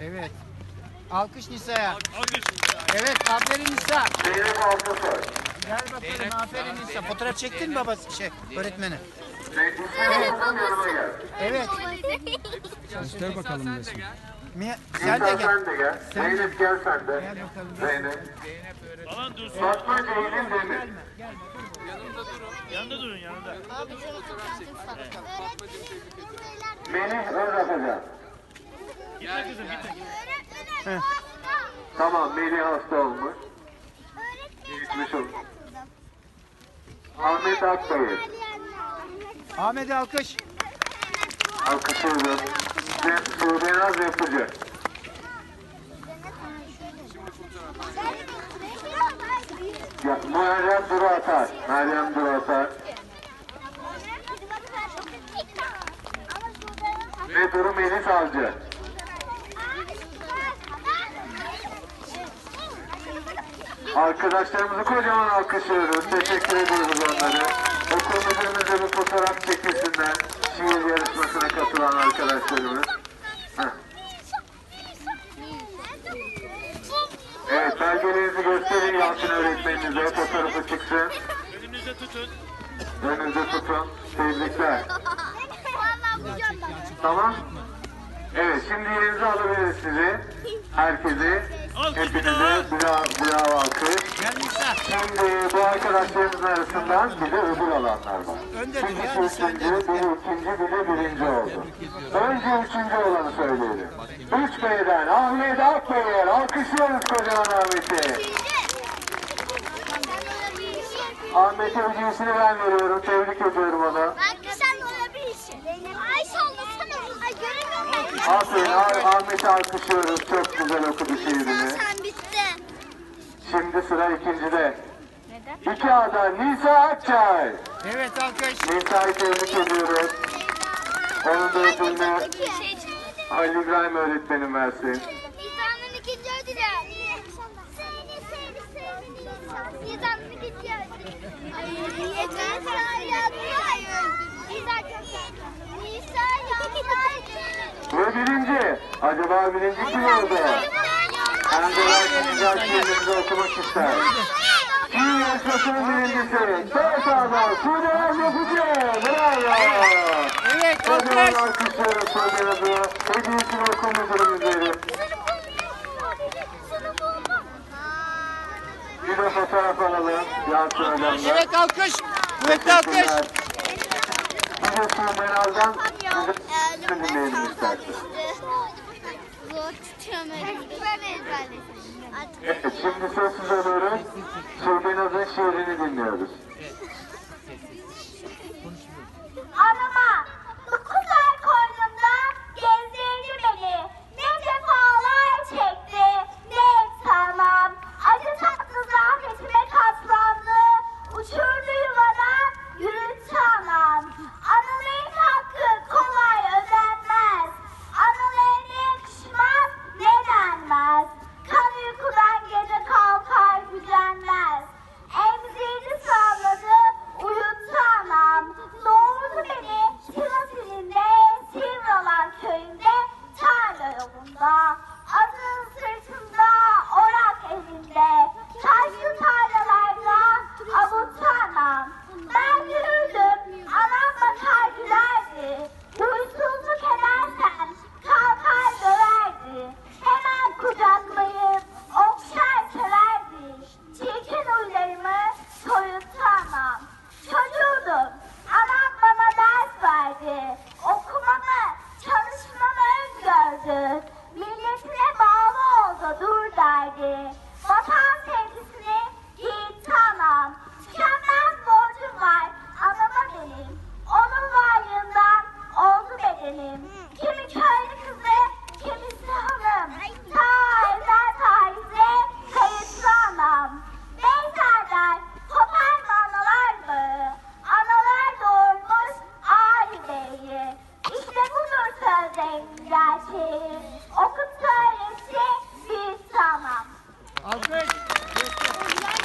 Evet. Alkış Nisa'ya. Alkış. Evet aferin Nisa. Zeynep Altısoy. Gel bakalım aferin Nisa. Fotoğraf çektin mi babası şey öğretmeni? Zeynep gel. Evet. Göster bakalım resmi. Mia, sen de gel. sen de gel. Zeynep gel sen de. Gel bakalım. Zeynep. Falan dursun. Fatma Ceylin Demir. Yanında durun yanında. Melih Özakacan. Gitme kızım gitme. Tamam Melih hasta olmuş. Gitmiş olmuş. Ahmet Akbayır. Ahmet'e alkış. Alkışlıyorum. Ve Sudenaz Yapıcı. Ya, Muharrem Duru Atar. Meryem Duru Atar. Ve Duru Melis Avcı. Arkadaşlarımızı kocaman alkışlıyoruz. Teşekkür ediyoruz onları. Okul müdürümüzle bir fotoğraf çekilsinler. Şiir yarışmasına katılan arkadaşlarımız. Heh. Evet belgelerinizi gösterin Yalçın öğretmeninize. Fotoğrafı çıksın. Önünüze tutun. Önünüzde tutun. Tebrikler. Tamam. Evet şimdi yerinize alabiliriz sizi. Herkesi. Hepinize bravo, bravo alkış. Şimdi bu arkadaşlarımızın arasından bir de ödül alanlar var. Önde Çünkü dur ya, ikinci, biri ikinci, biri birinci oldu. Önce üçüncü olanı söyleyelim. Üç Bey'den Ahmet Akbey'e alkışlıyoruz kocaman Ahmet'i. Ahmet'e hediyesini ben veriyorum. Tebrik ediyorum onu. Belki sen de olabilirsin. Ay sallasana. Ay göremiyorum ben. Aferin Ah- Ahmet'i alkışlıyoruz. Çok güzel okudu şiirini. Sen bitti. Şimdi sıra ikincide. İki ada Nisa Akçay. Evet alkış. Nisa'yı tebrik ediyoruz. Onun da ödülünü Ali İbrahim öğretmenim versin. İnsanın ikinci ödülü. Seni seni seni İnsanın ikinci ödülü. Ay yeter sen yapmayın. İnsan çok Nisa yapmayın. Ve birinci. Acaba birinci kim oldu? Belki güzel şiirlerinizi okumak ister. Şiir yarışmasının birincisi. Dört ada Sudener Yapıcı. Bravo. Evet Kocaman alkış. alkışlıyoruz Sudener'i. Hediyesini okul müdürümüz verin. Bir de fotoğraf alalım. Yalçın hocamla. Evet alkış. Kuvvetli alkış. Bir de Sudener'den bize dinleyelim isterseniz. Zor tutuyorum elimde. Evet, şimdi sessiz oluyoruz. Sudenaz'ın şiirini dinliyoruz. verdi. Vatan sevgisini gitti anam. Tükenmez borcum var anama benim. Onun varlığından oldu bedenim. Kimi köylü kızı, kimisi hanım. Ta evler tarize kayıtlı anam. Beyzerler kopar mı analar mı? Analar doğurmuş Ali Bey'i. İşte budur sözde gerçeği. Okuttu